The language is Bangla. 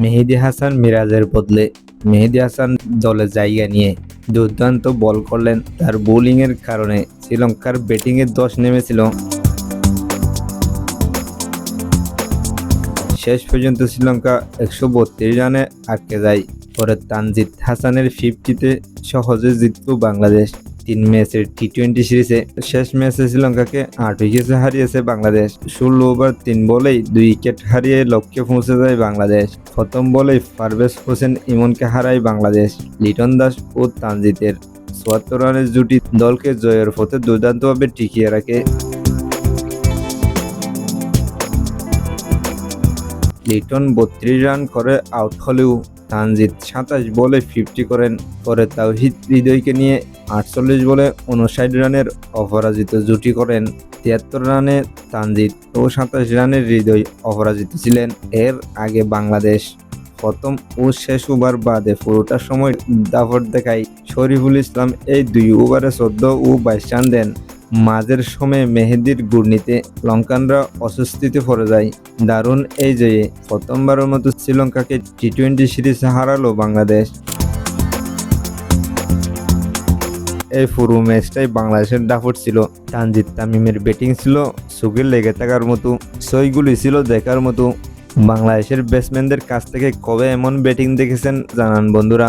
মেহেদি হাসান মিরাজের বদলে মেহেদি হাসান দলে জায়গা নিয়ে দুর্দান্ত বল করলেন তার বোলিংয়ের কারণে শ্রীলঙ্কার ব্যাটিংয়ের দশ নেমেছিল। শেষ পর্যন্ত শ্রীলঙ্কা একশো বত্রিশ রানে আটকে যায়। পরে তানজিদ হাসানের ফিফটিতে সহজে জিতল বাংলাদেশ। তিন ম্যাচের টি টোয়েন্টি সিরিজে শেষ ম্যাচে শ্রীলঙ্কাকে আট উইকেটে হারিয়েছে বাংলাদেশ। ষোলো ওভার, তিন বলেই দুই উইকেট হারিয়ে লক্ষ্যে পৌঁছে যায় বাংলাদেশ। প্রথম বলেই পারভেজ হোসেন ইমনকে হারায় বাংলাদেশ। লিটন দাস ও তানজিদের চুয়াত্তর রানের জুটি দলকে জয়ের পথে দুর্দান্তভাবে টিকিয়ে রাখে। লিটন বত্রিশ রান করে আউট হলেও তানজিদ সাতাশ বলে ফিফটি করেন। পরে তাওহিদ হৃদয়কে নিয়ে আটচল্লিশ বলে উনষাট রানের অপরাজিত জুটি করেন তিয়াত্তর রানে তানজিদ ও সাতাশ রানের হৃদয় অপরাজিত ছিলেন এর আগে বাংলাদেশ প্রথম ও শেষ ওভার বাদে পুরোটা সময় দাফট দেখায় শরীফুল ইসলাম এই দুই ওভারে চোদ্দ ও বাইশ রান দেন। মাঝের সময়ে মেহেদির ঘূর্ণিতে লঙ্কানরা অস্বস্তিতে পড়ে যায়। দারুণ এই জয়ে প্রথমবারের মতো শ্রীলঙ্কাকে টি টোয়েন্টি সিরিজ হারালো বাংলাদেশ। এই পুরো ম্যাচটাই বাংলাদেশের ডাফট ছিল। তানজিদ তামিমের ব্যাটিং ছিল সুখে লেগে থাকার মতো, সইগুলি ছিল দেখার মতো। বাংলাদেশের ব্যাটসম্যানদের কাছ থেকে কবে এমন ব্যাটিং দেখেছেন জানান বন্ধুরা।